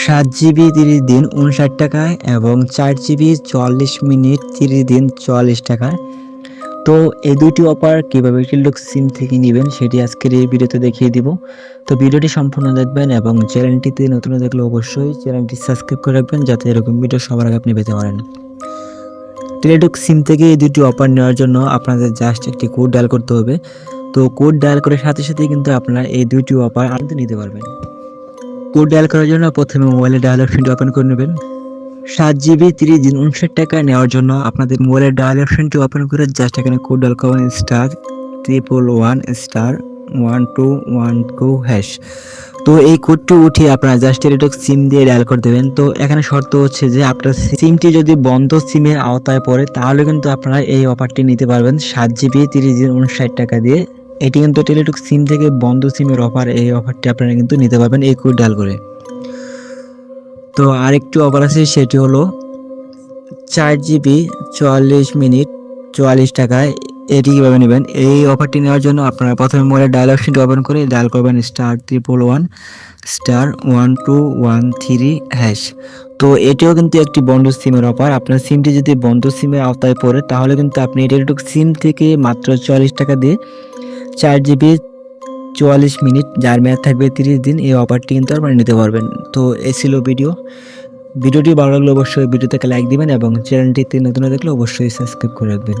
সাত জিবি তিরিশ দিন উনষাট টাকায় এবং চার জিবি চুয়াল্লিশ মিনিট তিরিশ দিন চুয়াল্লিশ টাকায়। তো এই দুইটি অফার কীভাবে টিলডক সিম থেকে নেবেন সেটি আজকের এই ভিডিওতে দেখিয়ে দিব। তো ভিডিওটি সম্পূর্ণ দেখবেন এবং চ্যানেলটিতে নতুন দেখলে অবশ্যই চ্যানেলটি সাবস্ক্রাইব করে রাখবেন যাতে এরকম ভিডিও সবার আগে আপনি পেতে পারেন। টেলিটক সিম থেকে এই দুটি অফার নেওয়ার জন্য আপনাদের জাস্ট একটি কোড ডায়াল করতে হবে। তো কোড ডায়াল করার সাথে সাথে কিন্তু আপনারা এই দুইটি অফার আনতে নিতে পারবেন। কোড ডায়াল করার জন্য প্রথমে মোবাইলে ডায়াল অপশনটি ওপেন করে নেবেন। সাত জিবি তিরিশ দিন উনষাট টাকা নেওয়ার জন্য আপনাদের মোবাইলের ডায়াল অপশনটি ওপেন করে জাস্ট এখানে কোড ডায়াল করবেন star triple one star one two one two hash তো এই কোডটি উঠিয়ে আপনারা জাস্ট টেলিটক সিম দিয়ে ডায়াল করে দেবেন। তো এখানে শর্ত হচ্ছে যে আপনার সিমটি যদি বন্ধ সিমের আওতায় পড়ে, তাহলে কিন্তু আপনারা এই অফারটি নিতে পারবেন। সাত জিবি তিরিশ দিন উনষাট টাকা দিয়ে। এটি কিন্তু টেলিটক সিম থেকে বন্ধ সিমের অফার এই অফারটি আপনারা কিন্তু নিতে পারবেন এই কোড ডায়াল করে। তো আরেকটি অফার আছে, সেটি হলো চার জিবি চুয়াল্লিশ মিনিট চুয়াল্লিশ টাকায়, এটি কীভাবে নেবেন? এই অফারটি নেওয়ার জন্য আপনারা প্রথমে মোবাইলের ডায়াল অপশনটি ওপেন করে ডায়াল করবেন star triple one star one two one three hash তো এটিও কিন্তু একটি বন্ধ সিমের অফার আপনার সিমটি যদি বন্ধ সিমের আওতায় পড়ে, তাহলে কিন্তু আপনি টেলিটক সিম থেকে মাত্র চুয়াল্লিশ টাকা দিয়ে চার জিবি চুয়াল্লিশ মিনিট, যার মেয়াদ থাকবে তিরিশ দিন, এই অফারটি কিন্তু আপনারা নিতে পারবেন। তো এই ছিল ভিডিও ভিডিওটি ভালো লাগলে অবশ্যই ভিডিওটাকে লাইক দিবেন এবং চ্যানেলটিতে নতুন দেখলে অবশ্যই সাবস্ক্রাইব করে রাখবেন।